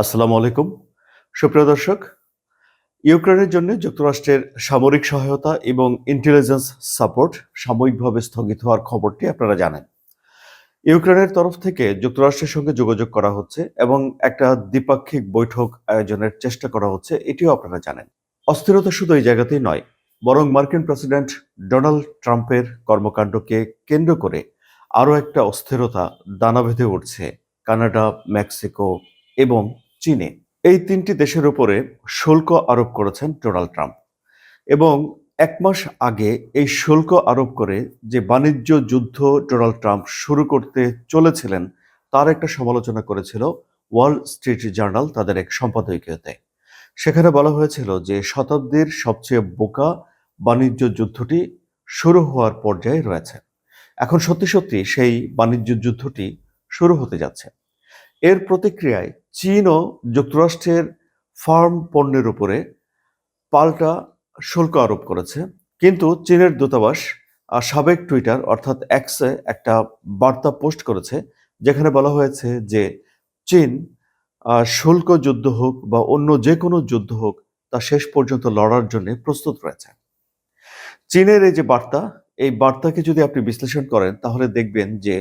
আসসালামু আলাইকুম। সুপ্রিয় দর্শক, ইউক্রেনের জন্য যুক্তরাষ্ট্রের সামরিক সহায়তা এবং ইন্টেলিজেন্স সাপোর্ট সাময়িকভাবে স্থগিত হওয়ার খবরটি আপনারা জানেন। ইউক্রেনের তরফ থেকে যুক্তরাষ্ট্রের সঙ্গে যোগাযোগ করা হচ্ছে এবং একটা দ্বিপাক্ষিক বৈঠক আয়োজনের চেষ্টা করা হচ্ছে, এটিও আপনারা জানেন। অস্থিরতা শুধু এই জায়গাতেই নয়, বরং মার্কিন প্রেসিডেন্ট ডোনাল্ড ট্রাম্পের কর্মকাণ্ডকে কেন্দ্র করে আরও একটা অস্থিরতা দানা বেঁধে উঠছে কানাডা, মেক্সিকো এবং চীনে এই তিনটি দেশের উপরে শুল্ক আরোপ করেছেন ডোনাল্ড ট্রাম্প। এবং এক মাস আগে এই শুল্ক আরোপ করে যে বাণিজ্য যুদ্ধ ডোনাল্ড ট্রাম্প শুরু করতে চলেছিলেন, তার একটা সমালোচনা করেছিল ওয়াল স্ট্রিট জার্নাল, তাদের এক সম্পাদকীয়তে সেখানে বলা হয়েছিল যে শতাব্দীর সবচেয়ে বোকা বাণিজ্য যুদ্ধটি শুরু হওয়ার পর্যায়ে রয়েছে। এখন সত্যি সত্যি সেই বাণিজ্য যুদ্ধটি শুরু হতে যাচ্ছে। এর প্রতিক্রিয়ায় চীনও যুক্তরাষ্ট্রের ফার্ম পণ্যের উপরে পাল্টা শুল্ক আরোপ করেছে। কিন্তু চীনের দূতাবাস সাবেক টুইটার অর্থাৎ এক্সে একটা বার্তা পোস্ট করেছে, যেখানে বলা হয়েছে যে চীন শুল্ক যুদ্ধ হোক বা অন্য যে কোনো যুদ্ধ হোক, তা শেষ পর্যন্ত লড়ার জন্য প্রস্তুত রয়েছে। চীনের এই যে বার্তা, এই বার্তাকে যদি আপনি বিশ্লেষণ করেন, তাহলে দেখবেন যে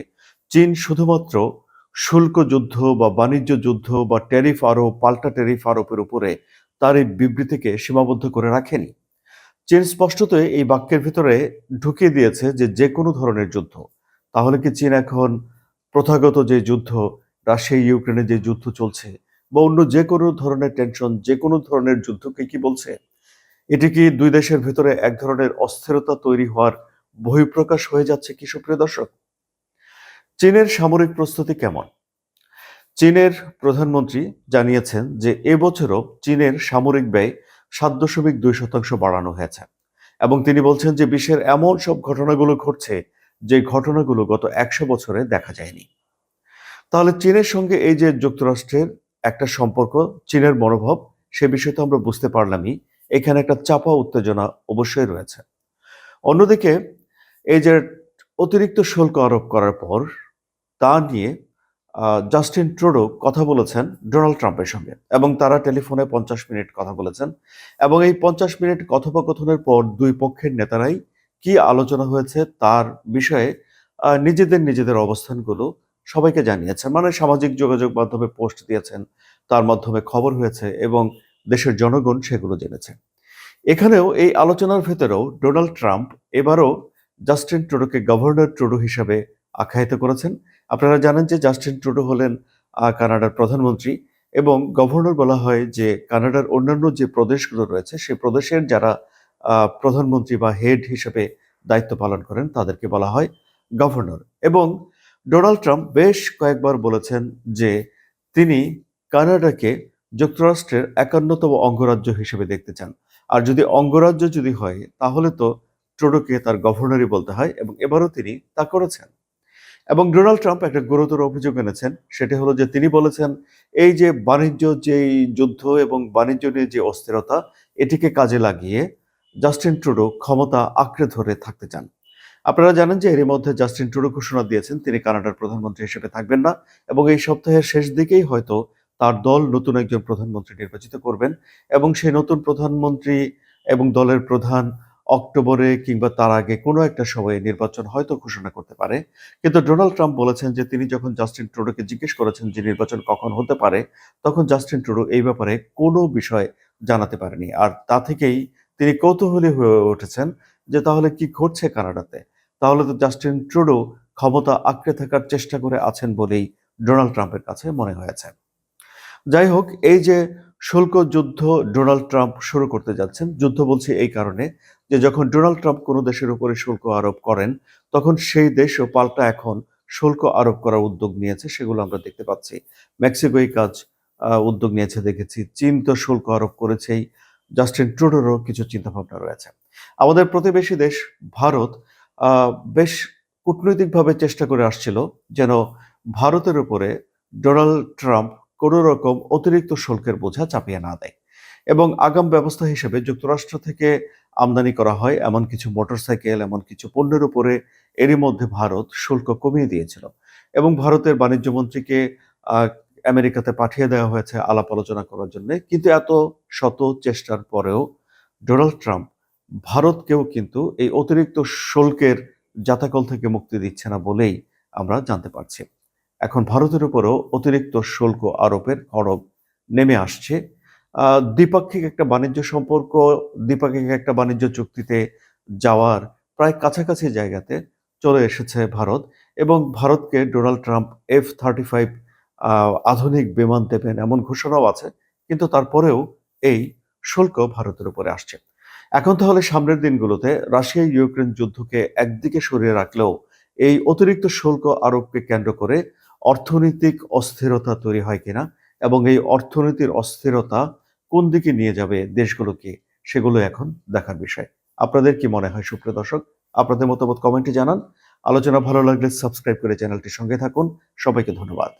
চীন শুধুমাত্র শুল্ক যুদ্ধ বা বাণিজ্য যুদ্ধ বা ট্যারিফ আরোপ, পাল্টা ট্যারিফ আরোপের উপরে তার এই বিবৃতিকে সীমাবদ্ধ করে রাখেনি। চীন স্পষ্টতই এই বাক্যের ভিতরে ঢুকিয়ে দিয়েছে যে যে কোনো ধরনের যুদ্ধ। তাহলে কি চীন এখন প্রথাগত যে যুদ্ধ, রাশিয়া, ইউক্রেনে যে যুদ্ধ চলছে বা অন্য যে কোনো ধরনের টেনশন, যে কোনো ধরনের যুদ্ধকে কি বলছে? এটি কি দুই দেশের ভিতরে এক ধরনের অস্থিরতা তৈরি হওয়ার বহিঃপ্রকাশ হয়ে যাচ্ছে কি সুপ্রিয় দর্শক? চীনের সামরিক প্রস্তুতি কেমন? চীনের প্রধানমন্ত্রী জানিয়েছেন যে এবছরও চীনের সামরিক ব্যয় সাত দশমিক দুই শতাংশ বাড়ানো হয়েছে এবং তিনি বলছেন যে বিশ্বের এমন সব ঘটনাগুলো ঘটছে যে ঘটনাগুলো গত একশো বছরে দেখা যায়নি। তাহলে চীনের সঙ্গে এই যে যুক্তরাষ্ট্রের একটা সম্পর্ক, চীনের মনোভাব, সে বিষয়ে তো আমরা বুঝতে পারলামই। এখানে একটা চাপা উত্তেজনা অবশ্যই রয়েছে। অন্যদিকে এই যে অতিরিক্ত শুল্ক আরোপ করার পর তা নিয়ে জাস্টিন ট্রুডো কথা বলেছেন ডোনাল্ড ট্রাম্পের সঙ্গে এবং তারা টেলিফোনে পঞ্চাশ মিনিট কথা বলেছেন এবং এই পঞ্চাশ মিনিট কথোপকথনের পর দুই পক্ষের নেতারাই কি আলোচনা হয়েছে তার বিষয়ে নিজেদের নিজেদের অবস্থানগুলো সবাইকে জানিয়েছেন। মানে সামাজিক যোগাযোগ মাধ্যমে পোস্ট দিয়েছেন, তার মাধ্যমে খবর হয়েছে এবং দেশের জনগণ সেগুলো জেনেছে। এখানেও এই আলোচনার ভেতরেও ডোনাল্ড ট্রাম্প এবারও জাস্টিন ট্রুডোকে গভর্নর ট্রুডো হিসাবে আখ্যায়িত করেছেন। আপনারা জানেন যে জাস্টিন ট্রুডো হলেন কানাডার প্রধানমন্ত্রী এবং গভর্নর বলা হয় যে কানাডার অন্যান্য যে প্রদেশগুলো রয়েছে, সেই প্রদেশের যারা প্রধানমন্ত্রী বা হেড হিসেবে দায়িত্ব পালন করেন, তাদেরকে বলা হয় গভর্নর। এবং ডোনাল্ড ট্রাম্প বেশ কয়েকবার বলেছেন যে তিনি কানাডাকে যুক্তরাষ্ট্রের একান্নতম অঙ্গরাজ্য হিসেবে দেখতে চান। আর যদি অঙ্গরাজ্য যদি হয়, তাহলে তো ট্রুডোকে তার গভর্নরই বলতে হয় এবং এবারও তিনি তা করেছেন। এবং ডোনাল্ড ট্রাম্প একটা গুরুতর অভিযোগ এনেছেন, সেটি হলো যে তিনি বলেছেন, এই যে বাণিজ্য যেই যুদ্ধ এবং বাণিজ্য নিয়ে যে অস্থিরতা, এটিকে কাজে লাগিয়ে জাস্টিন ট্রুডো ক্ষমতা আঁকড়ে ধরে থাকতে চান। আপনারা জানেন যে এরই মধ্যে জাস্টিন ট্রুডো ঘোষণা দিয়েছেন, তিনি কানাডার প্রধানমন্ত্রী হিসেবে থাকবেন না এবং এই সপ্তাহের শেষ দিকেই হয়তো তার দল নতুন একজন প্রধানমন্ত্রী নির্বাচিত করবেন এবং সেই নতুন প্রধানমন্ত্রী এবং দলের প্রধান অক্টোবরে কিংবা তার আগে কোনো একটা সময়ে নির্বাচন হয়তো ঘোষণা করতে পারে। কিন্তু ডোনাল্ড ট্রাম্প বলেছেন যে তিনি যখন জাস্টিন ট্রুডোকে জিজ্ঞেস করেছেন যে নির্বাচন কখন হতে পারে, তখন জাস্টিন ট্রুডো এই ব্যাপারে কোনো বিষয় জানাতে পারেনি। আর তা থেকেই তিনি কৌতূহলী হয়ে উঠেছেন যে তাহলে কি ঘটছে কানাডাতে? তাহলে তো জাস্টিন ট্রুডো ক্ষমতা আঁকড়ে থাকার চেষ্টা করে আছেন বলেই ডোনাল্ড ট্রাম্পের কাছে মনে হয়েছে। যাই হোক, এই যে শুল্ক যুদ্ধ ডোনাল্ড ট্রাম্প শুরু করতে যাচ্ছেন। যুদ্ধ বলছি এই কারণে যে যখন ডোনাল্ড ট্রাম্প কোনো দেশের উপরে শুল্ক আরোপ করেন, তখন সেই দেশও পাল্টা এখন শুল্ক আরোপ করার উদ্যোগ নিয়েছে সেগুলো আমরা দেখতে পাচ্ছি। মেক্সিকো এই কাজ উদ্যোগ নিয়েছে দেখেছি। চীন তো শুল্ক আরোপ করেছেই। জাস্টিন ট্রুডোরও কিছু চিন্তাভাবনা রয়েছে। আমাদের প্রতিবেশী দেশ ভারত বেশ কূটনৈতিকভাবে চেষ্টা করে আসছিল যেন ভারতের উপরে ডোনাল্ড ট্রাম্প কোনো রকম অতিরিক্ত শুল্কের বোঝা চাপিয়ে না দেয় এবং আগাম ব্যবস্থা হিসেবে যুক্তরাষ্ট্র থেকে আমদানি করা হয় এমন কিছু মোটরসাইকেল, এমন কিছু পণ্যের উপরে এরই মধ্যে ভারত শুল্ক কমিয়ে দিয়েছিল এবং ভারতের বাণিজ্য মন্ত্রীকে আমেরিকাতে পাঠিয়ে দেওয়া হয়েছে আলাপ আলোচনা করার জন্য। কিন্তু এত শত চেষ্টার পরেও ডোনাল্ড ট্রাম্প ভারতকেও কিন্তু এই অতিরিক্ত শুল্কের জাতাকল থেকে মুক্তি দিচ্ছে না বলেই আমরা জানতে পারছি। এখন ভারতের উপরও অতিরিক্ত শুল্ক আরোপের খড়গ নেমে আসছে। দ্বিপাক্ষিক একটা বাণিজ্য সম্পর্ক, দ্বিপাক্ষিক একটা বাণিজ্য চুক্তিতে যাওয়ার প্রায় কাছাকাছি জায়গাতে চলে এসেছে ভারত এবং ভারতকে Donald Trump F thirty five আধুনিক বিমান দেবেন এমন ঘোষণাও আছে, কিন্তু তারপরেও এই শুল্ক ভারতের উপরে আসছে। এখন তাহলে সামনের দিনগুলোতে রাশিয়া ইউক্রেন যুদ্ধকে একদিকে সরিয়ে রাখলেও এই অতিরিক্ত শুল্ক আরোপকে কেন্দ্র করে অর্থনৈতিক অস্থিরতা তৈরি হয় কিনা এবং এই অর্থনীতির অস্থিরতা কোন দিকে নিয়ে যাবে দেশগুলোকে, সেগুলো এখন দেখার বিষয়। আপনাদের কি মনে হয়, সুপ্রিয় দর্শক? আপনাদের মতামত কমেন্টে জানান। আলোচনা ভালো লাগলে সাবস্ক্রাইব করে চ্যানেলটির সঙ্গে থাকুন। সবাইকে ধন্যবাদ।